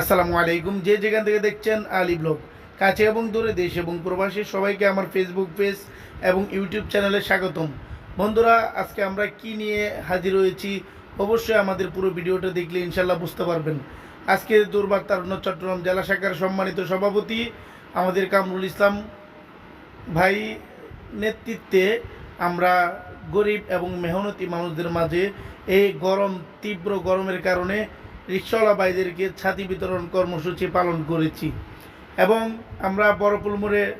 আসসালামু আলাইকুম। যে যেখান থেকে দেখছেন আলী ব্লগ, কাছে এবং দূরে দেশ এবং প্রবাসী সবাইকে আমার ফেসবুক পেজ এবং ইউটিউব চ্যানেলে স্বাগতম। বন্ধুরা, আজকে আমরা কি নিয়ে হাজির হয়েছি অবশ্যই আমাদের পুরো ভিডিওটা দেখলে ইনশাল্লাহ বুঝতে পারবেন। আজকে দুর্বার তারুণ্য চট্টগ্রাম জেলা শাখার সম্মানিত সভাপতি আমাদের কামরুল ইসলাম ভাই নেতৃত্বে আমরা গরিব এবং মেহনতি মানুষদের মাঝে এই গরম, তীব্র গরমের কারণে রিক্সাওয়ালা ভাইদেরকে ছাতি বিতরণ কর্মসূচি পালন করেছি। এবং আমরা বড়পুল মোড়ে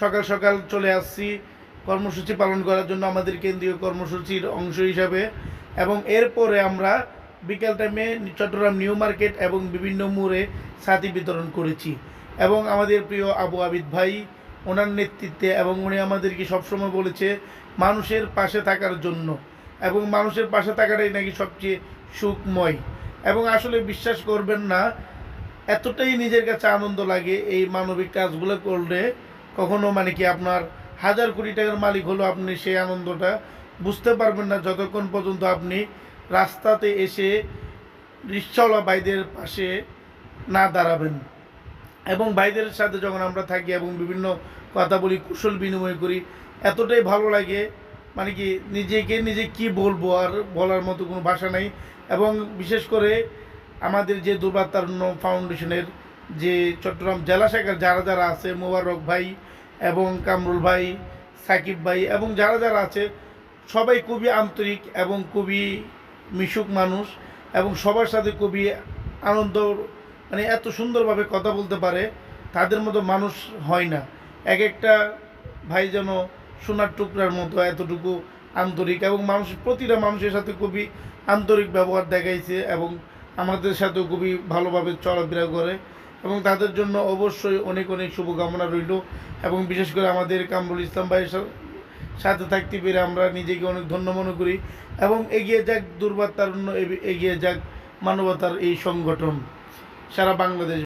সকাল সকাল চলে আসছি কর্মসূচি পালন করার জন্য আমাদের কেন্দ্রীয় কর্মসূচির অংশ হিসাবে। এবং এরপরে আমরা বিকেল টাইমে চট্টগ্রাম নিউ মার্কেট এবং বিভিন্ন মোড়ে ছাতি বিতরণ করেছি। এবং আমাদের প্রিয় আবু আবিদ ভাই, ওনার নেতৃত্বে এবং উনি আমাদেরকে সবসময় বলেছে, মানুষের পাশে থাকার জন্য। এবং মানুষের পাশে থাকাটাই নাকি সবচেয়ে সুখময়। এবং আসলে বিশ্বাস করবেন না, এতটাই নিজের কাছে আনন্দ লাগে এই মানবিক কাজগুলো করলে, কখনো মানে কি আপনার হাজার কোটি টাকার মালিক হলো আপনি সেই আনন্দটা বুঝতে পারবেন না, যতক্ষণ পর্যন্ত আপনি রাস্তাতে এসে রিক্সাওয়ালা ভাইদের পাশে না দাঁড়াবেন। এবং ভাইদের সাথে যখন আমরা থাকি এবং বিভিন্ন কথা বলি, কুশল বিনিময় করি, এতটাই ভালো লাগে মানে কি নিজেকে নিজে কি বলব আর বলার মতো কোনো ভাষা নাই। এবং বিশেষ করে আমাদের যে দুর্বাতারণ্য ফাউন্ডেশনের যে চট্টগ্রাম জেলা শাখার যারা যারা আছে, মোবারক ভাই এবং কামরুল ভাই, সাকিব ভাই এবং যারা যারা আছে, সবাই খুবই আন্তরিক এবং খুবই মিশুক মানুষ এবং সবার সাথে খুবই আনন্দ মানে এত সুন্দরভাবে কথা বলতে পারে, তাদের মতো মানুষ হয় না। এক একটা ভাই যেন সোনার টুকরার মতো এতটুকু আন্তরিক এবং মানুষ প্রতিটা মানুষের সাথে খুবই আন্তরিক ব্যবহার দেখাইছে এবং আমাদের সাথেও খুবই ভালোভাবে চলাফেরা করে এবং তাদের জন্য অবশ্যই অনেক অনেক শুভকামনা রইল এবং বিশেষ করে আমাদের কামরুল ইসলাম ভাইয়ের সাথে থাকতে পেরে আমরা নিজেকে অনেক ধন্য মনে করি এবং এগিয়ে যাক দুর্বার তারুণ্য এগিয়ে যাক মানবতার এই সংগঠন, সারা বাংলাদেশ।